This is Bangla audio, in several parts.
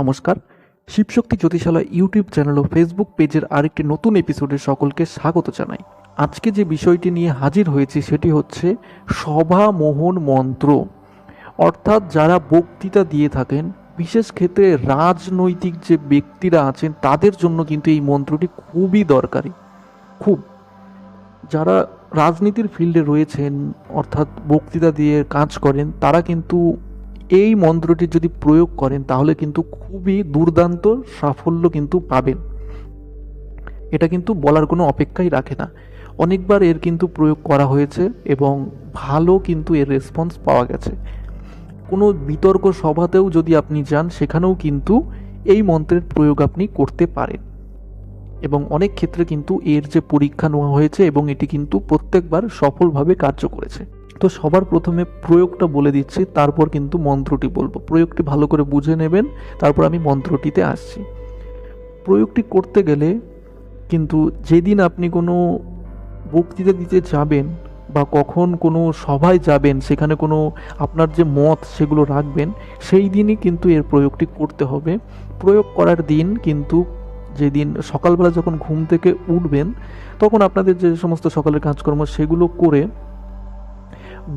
নমস্কার। শিবশক্তি জ্যোতিষালয় ইউটিউব চ্যানেল ও ফেসবুক পেজের আরেকটি নতুন এপিসোডে সকলকে স্বাগত জানাই। আজকে যে বিষয়টি নিয়ে হাজির হয়েছি সেটি হচ্ছে সভা মোহন মন্ত্র। অর্থাৎ যারা বক্তৃতা দিয়ে থাকেন, বিশেষ ক্ষেত্রে রাজনৈতিক যে ব্যক্তিরা আছেন, তাদের জন্য কিন্তু এই মন্ত্রটি খুবই দরকারি। খুব। যারা রাজনীতির ফিল্ডে রয়েছেন, অর্থাৎ বক্তৃতা দিয়ে কাজ করেন, তারা কিন্তু এই মন্ত্রটি যদি প্রয়োগ করেন, তাহলে কিন্তু খুবই দুর্দান্ত সাফল্য কিন্তু পাবেন। এটা কিন্তু বলার কোনো অপেক্ষাই রাখে না। অনেকবার এর কিন্তু প্রয়োগ করা হয়েছে এবং ভালো কিন্তু এর রেসপন্স পাওয়া গেছে। কোনো বিতর্ক সভাতেও যদি আপনি যান, সেখানেও কিন্তু এই মন্ত্রের প্রয়োগ আপনি করতে পারেন। এবং অনেক ক্ষেত্রে কিন্তু এর যে পরীক্ষা নেওয়া হয়েছে এবং এটি কিন্তু প্রত্যেকবার সফলভাবে কার্য করেছে। তো সবার প্রথমে প্রয়োগটা বলে দিচ্ছি, তারপর কিন্তু মন্ত্রটি বলব। প্রয়োগটি ভালো করে বুঝে নেবেন, তারপর আমি মন্ত্রটিতে আসছি। প্রয়োগটি করতে গেলে কিন্তু যেদিন আপনি কোনো বক্তৃতা দিতে যাবেন বা কখন কোনো সভায় যাবেন, সেখানে কোনো আপনার যে মত সেগুলো রাখবেন, সেই দিনই কিন্তু এর প্রয়োগটি করতে হবে। প্রয়োগ করার দিন কিন্তু যেদিন সকালবেলা যখন ঘুম থেকে উঠবেন, তখন আপনাদের যে সমস্ত সকালের কাজকর্ম সেগুলো করে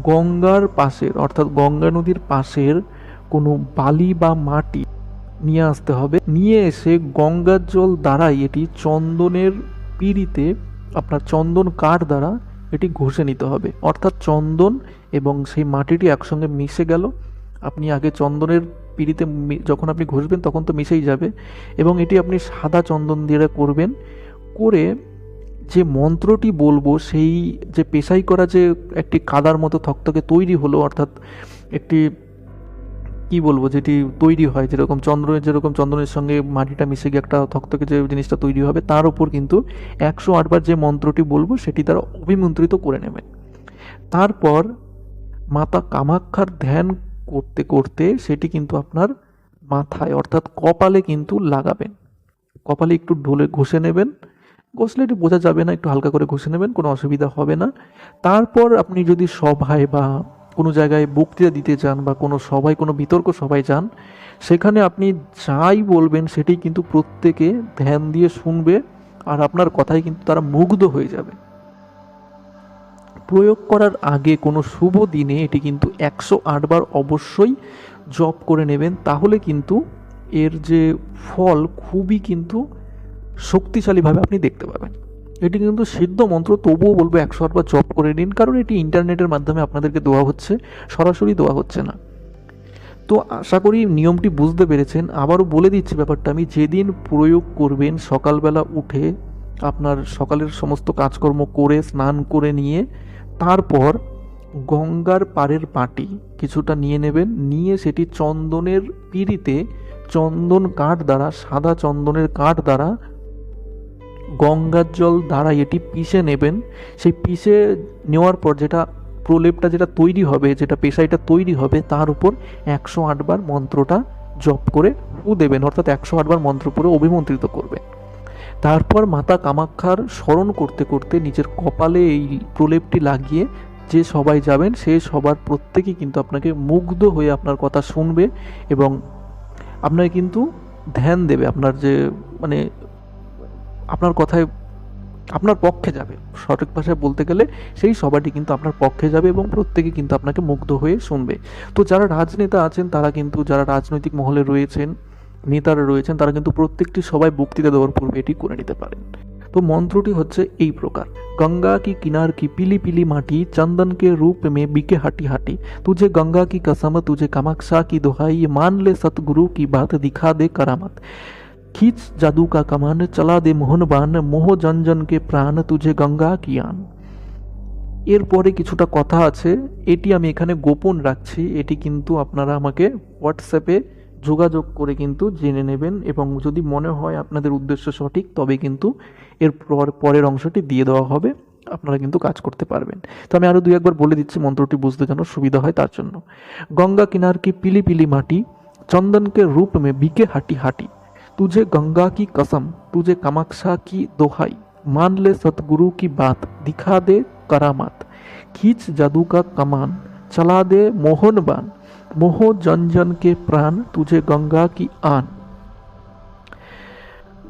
গঙ্গার পাশের, অর্থাৎ গঙ্গা নদীর পাশের কোনো বালি বা মাটি নিয়ে আসতে হবে। নিয়ে এসে গঙ্গার জল দ্বারাই এটি চন্দনের পিড়িতে, আপনার চন্দন কাঠ দ্বারা এটি ঘষে নিতে হবে। অর্থাৎ চন্দন এবং সেই মাটিটি একসঙ্গে মিশে গেল। আপনি আগে চন্দনের পিড়িতে যখন আপনি ঘষবেন তখন তো মিশেই যাবে এবং এটি আপনি সাদা চন্দন দিয়ে করবেন। করে যে মন্ত্রটি বলব, সেই যে পেশাই করা যে একটি কাদার মতো থকথকে তৈরি হলো, অর্থাৎ একটি, কি বলব, যেটি তৈরি হয়, যেরকম চন্দ্রের যেরকম চন্দনের সঙ্গে মাটিটা মিশে গিয়ে একটা থকথকে যে জিনিসটা তৈরি হবে, তার উপর কিন্তু একশো আটবার যে মন্ত্রটি বলব, সেটি তারা অভিমন্ত্রিত করে নেবেন। তারপর মাতা কামাক্ষার ধ্যান করতে করতে সেটি কিন্তু আপনার মাথায়, অর্থাৎ কপালে কিন্তু লাগাবেন। কপালে একটু ঢোলে ঘষে নেবেন ঘষলে এটি বোঝা যাবে না, একটু হালকা করে ঘষে নেবেন, কোনো অসুবিধা হবে না। তারপর আপনি যদি সভায় বা কোনো জায়গায় বক্তৃতা দিতে চান বা কোনো সভায়, কোনো বিতর্ক সভায় যান, সেখানে আপনি যাই বলবেন সেটি কিন্তু প্রত্যেকে ধ্যান দিয়ে শুনবে আর আপনার কথায় কিন্তু তারা মুগ্ধ হয়ে যাবে। প্রয়োগ করার আগে কোনো শুভ দিনে এটি কিন্তু একশো আটবার অবশ্যই জপ করে নেবেন, তাহলে কিন্তু এর যে ফল খুবই কিন্তু শক্তিশালীভাবে আপনি দেখতে পাবেন। এটি কিন্তু সিদ্ধ মন্ত্র, তবুও বলব একশো আটবার জপ করে নিন, কারণ এটি ইন্টারনেটের মাধ্যমে আপনাদেরকে দেওয়া হচ্ছে, সরাসরি দেওয়া হচ্ছে না। তো আশা করি নিয়মটি বুঝতে পেরেছেন। আবারও বলে দিচ্ছি ব্যাপারটা, আমি যেদিন প্রয়োগ করবেন, সকালবেলা উঠে আপনার সকালের সমস্ত কাজকর্ম করে, স্নান করে নিয়ে, তারপর গঙ্গার পাড়ের পাটি কিছুটা নিয়ে নেবেন, নিয়ে সেটি চন্দনের পিড়িতে চন্দন কাঠ দ্বারা, সাদা চন্দনের কাঠ দ্বারা গঙ্গার জল দ্বারা এটি পিষে নেবেন। সেই পিষে নেওয়ার পর যেটা প্রলেপটা যেটা তৈরি হবে, যেটা পেশাইটা তৈরি হবে, তার উপর একশো আটবার মন্ত্রটা জপ করে ফু দেবেন, অর্থাৎ একশো আটবার মন্ত্র পরে অভিমন্ত্রিত করবেন। তারপর মাতা কামাক্ষার স্মরণ করতে করতে নিজের কপালে এই প্রলেপটি লাগিয়ে যে সবাই যাবেন, সে সবার প্রত্যেকেই কিন্তু আপনাকে মুগ্ধ হয়ে আপনার কথা শুনবে এবং আপনাকে কিন্তু ধ্যান দেবে। আপনার যে মানে আপনার কথায় আপনার পক্ষে যাবে সঠিক ভাষায় বলতে গেলে সেই সবাটি কিন্তু আপনার পক্ষে যাবে এবং প্রত্যেকে কিন্তু আপনাকে মুগ্ধ হয়ে শুনবে তো যারা রাজনেতা আছেন তারা কিন্তু যারা রাজনৈতিক মহলে রয়েছেন নেতারা রয়েছেন তারা কিন্তু প্রত্যেকটি সবাই বক্তৃতা দেওয়ার পূর্বে এটি করে নিতে পারেন তো মন্ত্রটি হচ্ছে এই প্রকার गंगा की किनार की पीली पीली माटी चंदन के रूप में बिके हटी हटी तुझे गंगा की कसम तुझे कामाक्षा की दुहाई मान ले सतगुरु की बात दिखा दे करामत खींच जादू का कमान चला दे मोहन बान मोह जन जन के प्राण तुझे गंगा की आन এরপরে কিছুটা কথা আছে এটি আমি এখানে গোপন রাখছি এটি কিন্তু আপনারা আমাকে হোয়াটসঅ্যাপে যোগাযোগ করে কিন্তু জেনে নেবেন এবং যদি মনে হয় আপনাদের উদ্দেশ্য সঠিক তবে কিন্তু এর পর পরের অংশটি দিয়ে দেওয়া হবে আপনারা কিন্তু কাজ করতে পারবেন তো আমি আরও দুই একবার বলে দিচ্ছি মন্ত্রটি বুঝতে যেন সুবিধা হয় তার জন্য গঙ্গা কিনার কি পিলি পিলি মাটি चंदन के रूप में बिके हटी हटी तुझे गंगा की कसम, तुझे कमाक्षा की दोहाई। मान ले सतगुरु की बात, दिखा दे करामात। खींच जादू का कमान, चला दे मोहन बान मोह जन जन के प्राण, तुझे गंगा की आन।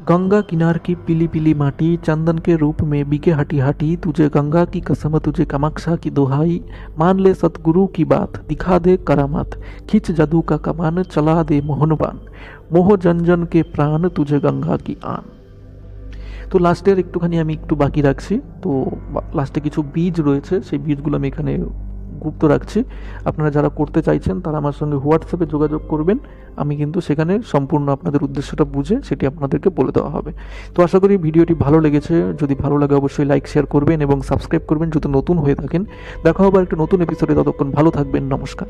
गंगा किनार की पीली पीली माटी चंदन के रूप में बिके हटी हटी तुझे गंगा की कसम तुझे कामाक्षा की दोहाई मान ले सतगुरु की बात दिखा दे करामत खिंच जादू का कमान चला दे मोहनबान মোহ জনজনকে প্রাণ তুঝে গঙ্গা কি আন তো লাস্টের একটুখানি আমি একটু বাকি রাখছি তো লাস্টে কিছু বীজ রয়েছে সেই বীজগুলো আমি এখানে গুপ্ত রাখছি। আপনারা যারা করতে চাইছেন, তারা আমার সঙ্গে হোয়াটসঅ্যাপে যোগাযোগ করবেন। আমি কিন্তু সেখানে সম্পূর্ণ আপনাদের উদ্দেশ্যটা বুঝে সেটি আপনাদেরকে বলে দেওয়া হবে। তো আশা করি ভিডিওটি ভালো লেগেছে। যদি ভালো লাগে, অবশ্যই লাইক, শেয়ার করবেন এবং সাবস্ক্রাইব করবেন। যদি নতুন হয়ে থাকেন, দেখা হবে একটা নতুন এপিসোডে ততক্ষণ ভালো থাকবেন। নমস্কার।